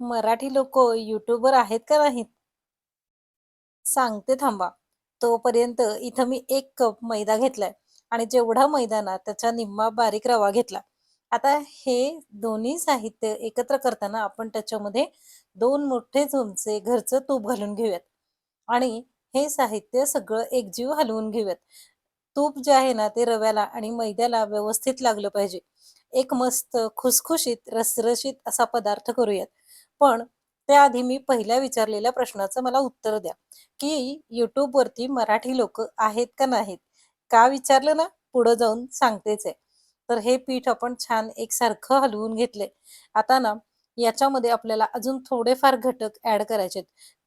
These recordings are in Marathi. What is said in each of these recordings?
मराठी लोक युट्यूबर आहेत का नाहीत? सांगते थांबा. तोपर्यंत इथं मी एक कप मैदा घेतलाय आणि जेवढा मैदा ना त्याचा निम्मा बारीक रवा घेतला. आता हे दोन्ही साहित्य एकत्र करताना आपण त्याच्यामध्ये दोन मोठे चमचे घरचं तूप घालून घेऊयात आणि हे साहित्य सगळं एकजीव हलवून घेऊयात. तूप जे आहे ना ते रव्याला आणि मैद्याला व्यवस्थित लागलं पाहिजे. एक मस्त खुसखुशीत, रसरशीत असा पदार्थ करूयात. पण त्याआधी मी पहिल्या विचारलेल्या प्रश्नाचं मला उत्तर द्या, की YouTubeवरती मराठी लोक आहेत का नाहीत? का विचारलं ना? पुढं जाऊन सांगतेच आहे. तर हे पीठ आपण छान एकसारखं हलवून घेतले आता ना याच्यामध्ये आपल्याला अजून थोडेफार घटक ऍड करायचे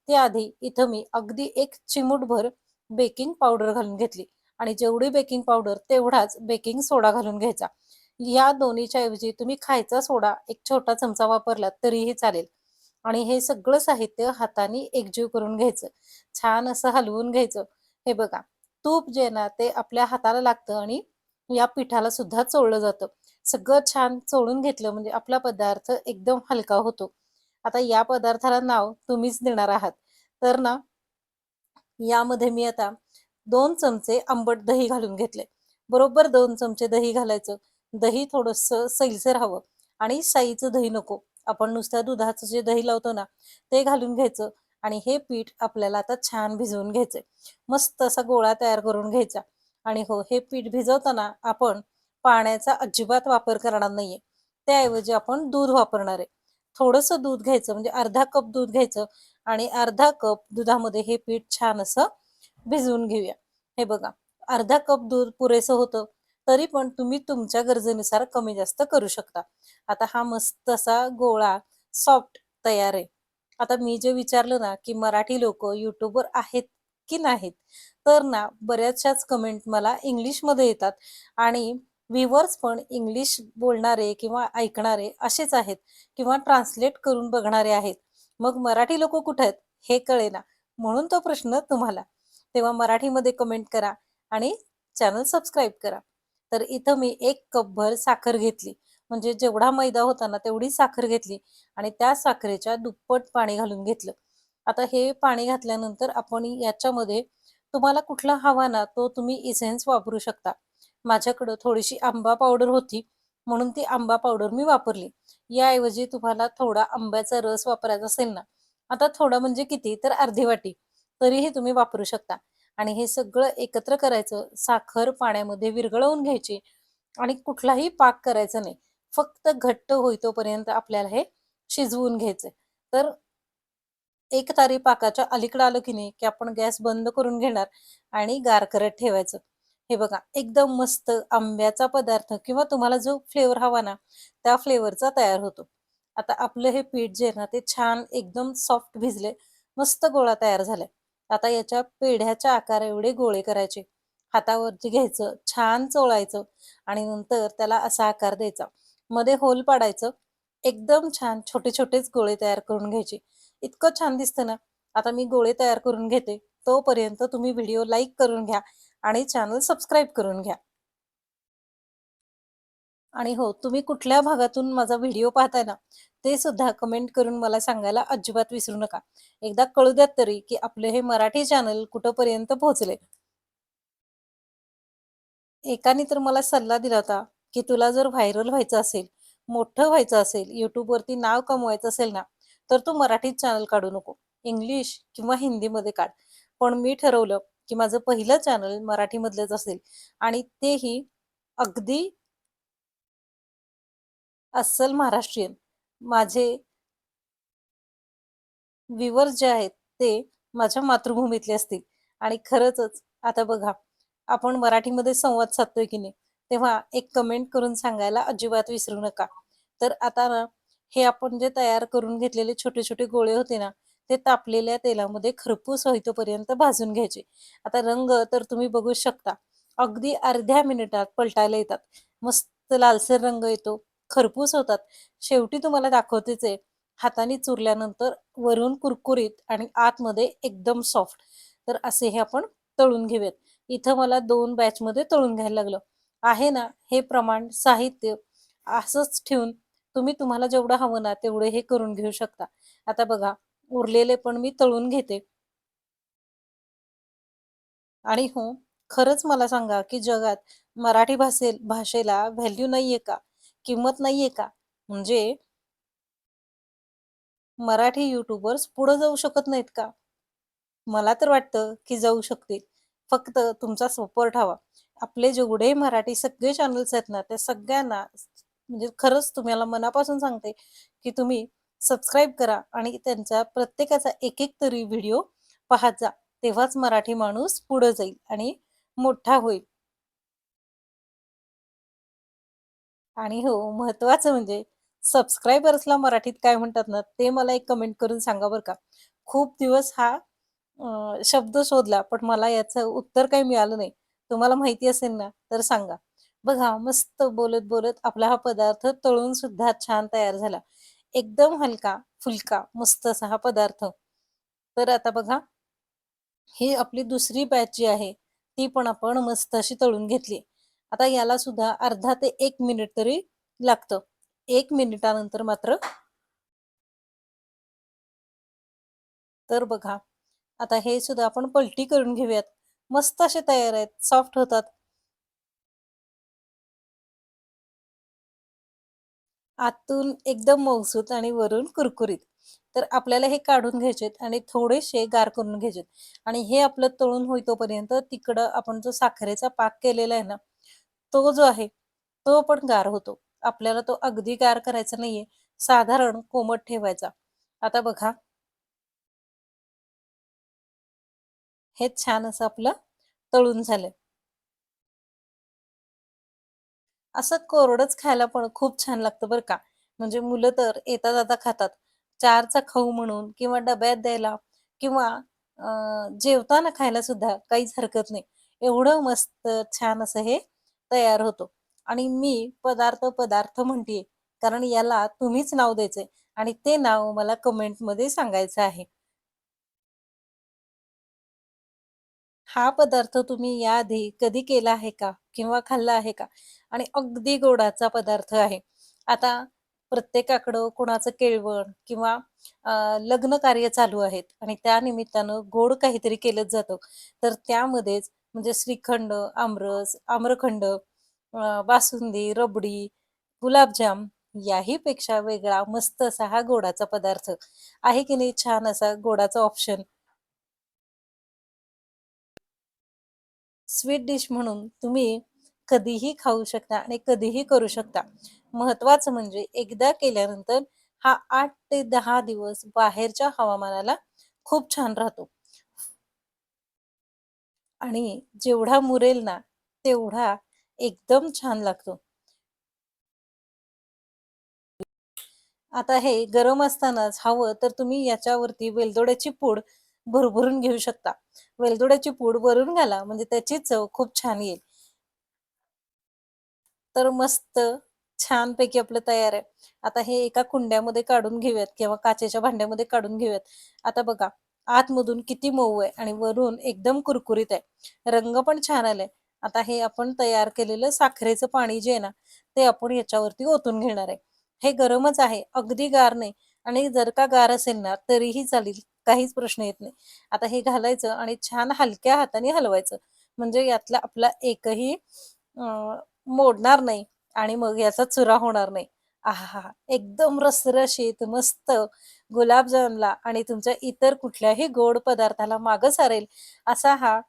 त्याआधी इथं मी अगदी एक चिमूटभर बेकिंग पावडर घालून घेतली आणि जेवढी बेकिंग पावडर तेवढाच बेकिंग सोडा घालून घ्यायचा. या दोन्हीच्या ऐवजी तुम्ही खायचा सोडा एक छोटा चमचा वापरलात तरीही चालेल. आणि हे सगळं साहित्य हाताने एकजीव करून घ्यायचं. छान असं हलवून घ्यायचं. हे बघा, तूप जे ना ते आपल्या हाताला लागतं आणि या पिठाला सुद्धा चोळलं जातं. सगळं छान चोळून घेतलं म्हणजे आपला पदार्थ एकदम हलका होतो. आता या पदार्थाला नाव तुम्हीच देणार आहात. तर ना यामध्ये मी आता दोन चमचे आंबट दही घालून घेतले. बरोबर दोन चमचे दही घालायचं. दही थोडस सैलसर हवं आणि साईचं दही नको. आपण नुसत्या दुधाचं जे दही लावतो ना, ते घालून घ्यायचं आणि हे पीठ आपल्याला आता छान भिजवून घ्यायचंय. मस्त असा गोळा तयार करून घ्यायचा आणि हो, हे पीठ भिजवताना आपण पाण्याचा अजिबात वापर करणार नाहीये. त्याऐवजी आपण दूध वापरणार आहे. थोडंसं दूध घ्यायचं म्हणजे अर्धा कप दूध घ्यायचं आणि अर्धा कप दुधामध्ये हे पीठ छान असं भिजवून घेऊया. हे बघा, अर्धा कप दूध पुरेसं होतं. तरी पण तुम्ही तुमच्या गरजेनुसार कमी जास्त करू शकता. आता हा मस्त असा गोळा सॉफ्ट तयार आहे. आता मी जे विचारलं ना, की मराठी लोक युट्यूबवर आहेत की नाहीत? तर ना बऱ्याचशाच कमेंट मला इंग्लिशमध्ये येतात आणि व्ह्यूअर्स पण इंग्लिश बोलणारे किंवा ऐकणारे असेच आहेत किंवा ट्रान्सलेट करून बघणारे आहेत. मग मराठी लोक कुठे आहेत? हे कळेना. म्हणून तो प्रश्न तुम्हाला. तेव्हा मराठीमध्ये कमेंट करा आणि चॅनल सबस्क्राईब करा. तर इथं मी एक कपभर साखर घेतली. म्हणजे जेवढा मैदा होता ना तेवढी साखर घेतली आणि त्या साखरेच्या दुप्पट पाणी घालून घेतलं. आता हे पाणी घातल्यानंतर आपण याच्यामध्ये तुम्हाला कुठला हवा ना तो तुम्ही इसेन्स वापरू शकता. माझ्याकडं थोडीशी आंबा पावडर होती म्हणून ती आंबा पावडर मी वापरली. याऐवजी तुम्हाला थोडा आंब्याचा रस वापरायचा असेल ना, आता थोडा म्हणजे किती तर अर्धी वाटी, तरीही तुम्ही वापरू शकता. आणि हे सगळं एकत्र करायचं. साखर पाण्यामध्ये विरघळवून घ्यायची आणि कुठलाही पाक करायचा नाही. फक्त घट्ट होईतोपर्यंत आपल्याला हे शिजवून घ्यायचं तर एक तारी पाकाच्या अलीकडं आलं की नाही, की आपण गॅस बंद करून घेणार आणि गार करत ठेवायचं. हे बघा, एकदम मस्त आंब्याचा पदार्थ किंवा तुम्हाला जो फ्लेवर हवा ना, त्या फ्लेवरचा तयार होतो. आता आपलं हे पीठ जे आहे ना, ते छान एकदम सॉफ्ट भिजले. मस्त गोळा तयार झालाय. आता याच्या पेढ्याच्या आकाराएवढे गोळे करायचे. हातावरती घ्यायचं, छान चोळायचं आणि नंतर त्याला असा आकार द्यायचा. मध्ये होल पाडायचं. एकदम छान छोटे-छोटेच गोळे तयार करून घ्यायचे. इतकं छान दिसतं ना. आता मी गोळे तयार करून घेते. तोपर्यंत तुम्ही व्हिडिओ लाईक करून घ्या आणि चॅनल सबस्क्राईब करून घ्या. आणि हो, तुम्ही कुठल्या भागातून माझा व्हिडिओ पाहताय ना, ते सुद्धा कमेंट करून मला सांगायला अजिबात विसरू नका. एकदा कळू द्यात तरी, की आपले हे मराठी चॅनल कुठपर्यंत पोहोचले. एकाने तर मला सल्ला दिला होता, की तुला जर व्हायरल व्हायचं असेल, मोठं व्हायचं असेल, युट्यूबवरती नाव कमवायचं असेल ना, तर तू मराठीत चॅनल काढू नको. इंग्लिश किंवा हिंदीमध्ये काढ. पण मी ठरवलं, की माझं पहिलं चॅनल मराठीमधलंच असेल आणि तेही अगदी अस्सल महाराष्ट्रीयन. माझे विवर जे आहेत ते माझ्या मातृभूमीतले असतील आणि खरंच आता बघा, आपण मराठीमध्ये संवाद साधतोय की नाही, तेव्हा एक कमेंट करून सांगायला अजिबात विसरू नका. तर आता ना, हे आपण जे तयार करून घेतलेले छोटे-छोटे गोळे होते ना, ते तापलेल्या तेलामध्ये खरपूस होईतोपर्यंत भाजून घ्यायचे. आता रंग तर तुम्ही बघू शकता. अगदी अर्ध्या मिनिटात पलटायला येतात. मस्त लालसर रंग येतो, खरपूस होतात. शेवटी तुम्हाला दाखवतेच आहे, हाताने चुरल्यानंतर वरून कुरकुरीत आणि आतमध्ये एकदम सॉफ्ट. तर असे हे आपण तळून घेऊयात. इथं मला दोन बॅचमध्ये तळून घ्यायला लागलं. आहे ना, हे प्रमाण साहित्य असंच ठेवून तुम्ही तुम्हाला जेवढं हवं ना तेवढे हे करून घेऊ शकता आता बघा उरलेले पण मी तळून घेते आणि हो खरंच मला सांगा की जगात मराठी भाषे भाषेला व्हॅल्यू नाहीये का किंमत नाहीये का? म्हणजे मराठी युट्यूबर्स पुढे जाऊ शकत नाहीत का? मला तर वाटतं की जाऊ शकतील. फक्त तुमचा सपोर्ट हवा. आपले जेवढे मराठी सगळे चॅनल्स आहेत ना त्या सगळ्यांना म्हणजे खरंच तुम्हाला मनापासून सांगते की तुम्ही सबस्क्राईब करा आणि त्यांचा प्रत्येकाचा एक एक तरी व्हिडिओ पाहत जा. तेव्हाच मराठी माणूस पुढे जाईल आणि मोठा होईल. आणि हो महत्वाचं म्हणजे सबस्क्रायबर्सला मराठीत काय म्हणतात ना ते मला एक कमेंट करून सांगा बरं का. खूप दिवस हा शब्द शोधला पण मला याचं उत्तर काही मिळालं नाही. तुम्हाला माहिती असेल ना तर सांगा. बघा मस्त बोलत बोलत आपला हा पदार्थ तळून सुद्धा छान तयार झाला. एकदम हलका फुलका मस्त असा हा पदार्थ. तर आता बघा ही आपली दुसरी बॅच जी आहे ती पण आपण मस्त अशी तळून घेतली. आता याला सुद्धा अर्धा ते एक मिनिट तरी लागतं. एक मिनिटानंतर मात्र. तर बघा आता हे सुद्धा आपण पलटी करून घेऊयात. मस्त असे तयार आहेत सॉफ्ट होतात. आतून एकदम मऊसूत आणि वरून कुरकुरीत. तर आपल्याला हे काढून घ्यायचेत आणि थोडेसे गार करून घ्यायचेत आणि हे आपलं तळून होईतोपर्यंत तिकडं आपण जो साखरेचा पाक केलेला आहे ना तो जो आहे तो पण गार होतो. आपल्याला तो अगदी गार करायचा नाहीये. साधारण कोमट ठेवायचा. आता बघा. हे छान असं आपलं तळून झालंय. असं कोरडच खायला पण खूप छान लागतं बरं का. म्हणजे मुलं तर येता जाता खातात. चारचा खाऊ म्हणून किंवा डब्यात द्यायला किंवा जेवताना खायला सुद्धा काहीच हरकत नाही. एवढं मस्त छान असं हे तयार होतो. आणि मी पदार्थ पदार्थ म्हणते कारण याला तुम्हीच नाव द्यायचंय. आणि ते नाव मला कमेंटमध्ये सांगायचं आहे. हा पदार्थ तुम्ही याआधी कधी केला आहे का? किंवा खाल्ला आहे का? आणि अगदी गोडाचा पदार्थ आहे. आता प्रत्येकाकडं कोणाचं केळवण किंवा लग्न कार्य चालू आहेत. आणि त्या निमित्तानं गोड काहीतरी केलंच जातं. तर त्यामध्येच म्हणजे श्रीखंड आमरस आम्रखंड बासुंदी रबडी गुलाबजाम याही पेक्षा वेगळा मस्त असा हा गोडाचा पदार्थ. आहे की नाही छान असा गोडाचा ऑप्शन स्वीट डिश म्हणून तुम्ही कधीही खाऊ शकता आणि कधीही करू शकता. महत्वाचं म्हणजे एकदा केल्यानंतर हा आठ ते दहा दिवस बाहेरच्या हवामानाला खूप छान राहतो. आणि जेवढा मुरेल ना तेवढा एकदम छान लागतो. आता हे गरम असतानाच हवं तर तुम्ही याच्यावरती वेलदोड्याची पूड भरभरून घेऊ शकता. वेलदोड्याची पूड वरून घाला म्हणजे त्याची चव खूप छान येईल. तर मस्त छानपैकी आपलं तयार आहे. आता हे एका कुंड्यामध्ये काढून घेऊयात किंवा काचेच्या भांड्यामध्ये काढून घेऊयात. आता बघा आतमधून किती मऊ आहे आणि वरून एकदम कुरकुरीत आहे. रंग पण छान आलाय. आता हे आपण तयार केलेलं साखरेचं पाणी जे आहे ना ते आपण याच्यावरती ओतून घेणार आहे. हे गरमच आहे अगदी गार नाही आणि जर का गार असेल ना तरीही चालेल काहीच प्रश्न येत नाही. आता हे घालायचं आणि छान हलक्या हाताने हलवायचं. म्हणजे यातला आपला एकही मोडणार नाही आणि मग याचा चुरा होणार नाही. आहा एकदम रसरशीत मस्त गुलाबजामला आणि तुमच्या इतर कुठल्याही गोड पदार्थाला मागं सारेल असा हा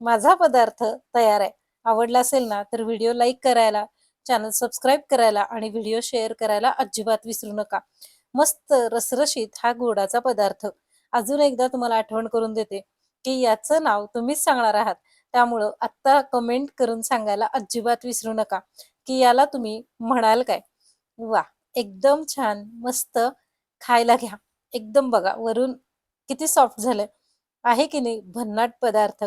माझा पदार्थ तयार आहे. आवडला असेल ना तर व्हिडिओ लाईक करायला चॅनल सबस्क्राईब करायला आणि व्हिडिओ शेअर करायला अजिबात विसरू नका. मस्त रसरशीत हा गोडाचा पदार्थ अजून एकदा तुम्हाला आठवण करून देते की याचं नाव तुम्हीच सांगणार आहात. त्यामुळं आत्ता कमेंट करून सांगायला अजिबात विसरू नका की याला तुम्ही म्हणाल काय. वा एकदम छान मस्त खायला घ्या. एकदम बघा वरून किती सॉफ्ट झालंय. आहे की नाही? भन्नाट पदार्थ.